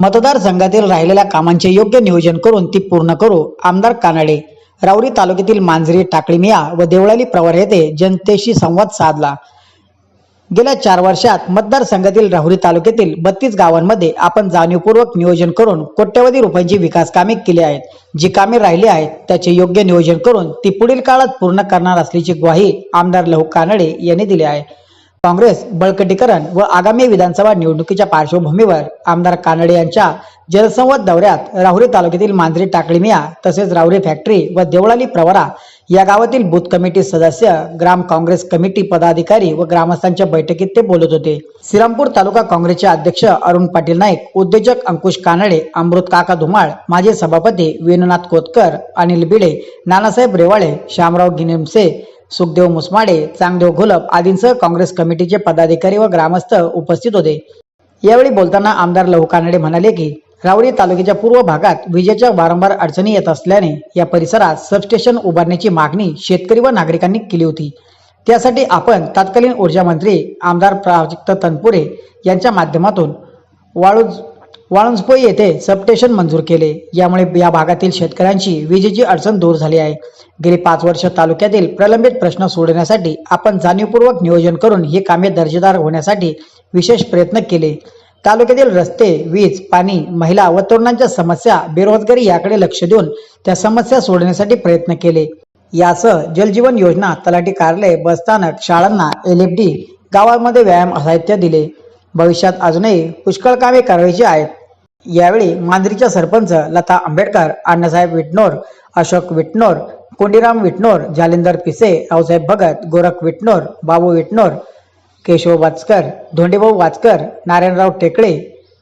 मतदारसंघातील राहिलेल्या कामांचे योग्य नियोजन करून ती पूर्ण करू आमदार कानडे राऊरी तालुक्यातील मांजरी टाकळीमिया व देवळाली प्रवर येथे जनतेशी संवाद साधला. गेल्या चार वर्षात मतदारसंघातील राहुरी तालुक्यातील बत्तीस गावांमध्ये आपण जाणीवपूर्वक नियोजन करून कोट्यवधी रुपयांची विकास कामे केली आहेत. जी कामे राहिली आहेत त्याचे योग्य नियोजन करून ती पुढील काळात पूर्ण करणार असल्याची ग्वाही आमदार लहू कानडे यांनी दिली आहे. काँग्रेस बळकटीकरण व आगामी विधानसभा निवडणुकीच्या पार्श्वभूमीवर आमदार कानडे यांच्या जलसंवाद दौऱ्यात राहुरी तालुक्यातील मांजरी टाकळीमिया तसेच राहुरी फॅक्टरी व देवळाली प्रवरा या गावातील बूथ कमिटी सदस्य ग्राम काँग्रेस कमिटी पदाधिकारी व ग्रामस्थांच्या बैठकीत ते बोलत होते. श्रीरामपूर तालुका काँग्रेसचे अध्यक्ष अरुण पाटील नाईक उद्योजक अंकुश कानडे अमृत काका धुमाळ माजी सभापती वेणुनाथ कोतकर अनिल बिडे नानासाहेब रेवाळे श्यामराव गिनिमसे सुखदेव मुसमाडे चांगदेव घोलप आदींसह काँग्रेस कमिटीचे पदाधिकारी व ग्रामस्थ उपस्थित होते. यावेळी बोलताना आमदार लहू कानडे म्हणाले की रावरी तालुक्याच्या पूर्व भागात विजेच्या वारंवार अडचणी येत असल्याने या परिसरात सबस्टेशन उभारण्याची मागणी शेतकरी व नागरिकांनी केली होती. त्यासाठी आपण तत्कालीन ऊर्जा मंत्री आमदार प्राजक्त तनपुरे यांच्या माध्यमातून वाळूज वाळुंजपोई येथे सबस्टेशन मंजूर केले. यामुळे या भागातील शेतकऱ्यांची विजेची अडचण दूर झाली आहे. गेली पाच वर्ष तालुक्यातील प्रलंबित प्रश्न सोडवण्यासाठी आपण जाणीवपूर्वक नियोजन करून ही कामे दर्जेदार होण्यासाठी विशेष प्रयत्न केले. तालुक्यातील रस्ते वीज पाणी महिला व तरुणांच्या समस्या बेरोजगारी याकडे लक्ष देऊन त्या समस्या सोडवण्यासाठी प्रयत्न केले. यासह जलजीवन योजना तलाठी कार्यालय बसस्थानक शाळांना एल एफ डी गावामध्ये व्यायाम साहित्य दिले. भविष्यात अजूनही पुष्कळ कामे करायची आहेत. यावेळी मांजरीच्या सरपंच लता आंबेडकर अण्णासाहेब विटनोर अशोक विटनोर कोंडीराम विटनोर जालिंदर पिसे रावसाहेब भगत गोरख विटनोर बाबू विटनोर केशव वाचकर धोंडेभाऊ वाचकर नारायणराव टेकळे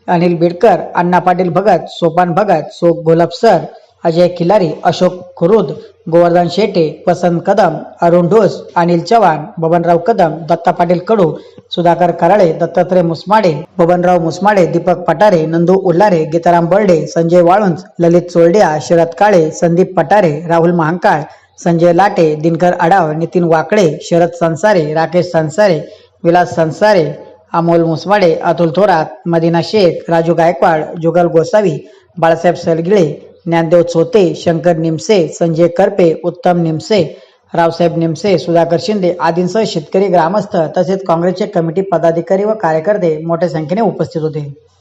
अनिल बिडकर अण्णा पाटील भगत सोपान भगत सो गोलप सर अजय खिलारी अशोक खुरुद गोवर्धन शेटे वसंत कदम अरुण ढोस अनिल चव्हाण बबनराव कदम दत्ता पाटील कडू सुधाकर कराळे दत्तात्रय मुसमाडे बबनराव मुसमाडे दीपक पटारे नंदू उल्लारे गीताराम बर्डे संजय वाळुंज ललित चोरडिया शरद काळे संदीप पटारे राहुल महांकाळ संजय लाटे दिनकर आडाव नितीन वाकडे शरद संसारे राकेश संसारे विलास संसारे अमोल मुसमाडे अतुल थोरात मदिना शेख राजू गायकवाड जुगल गोसावी बाळासाहेब सलगिळे ज्ञानदेव छोते शंकर निमसे संजय करपे उत्तम निमसे रावसाहेब निमसे सुधाकर शिंदे आदींसह शेतकरी ग्रामस्थ तसेच काँग्रेसचे कमिटी पदाधिकारी व कार्यकर्ते मोठ्या संख्येने उपस्थित होते.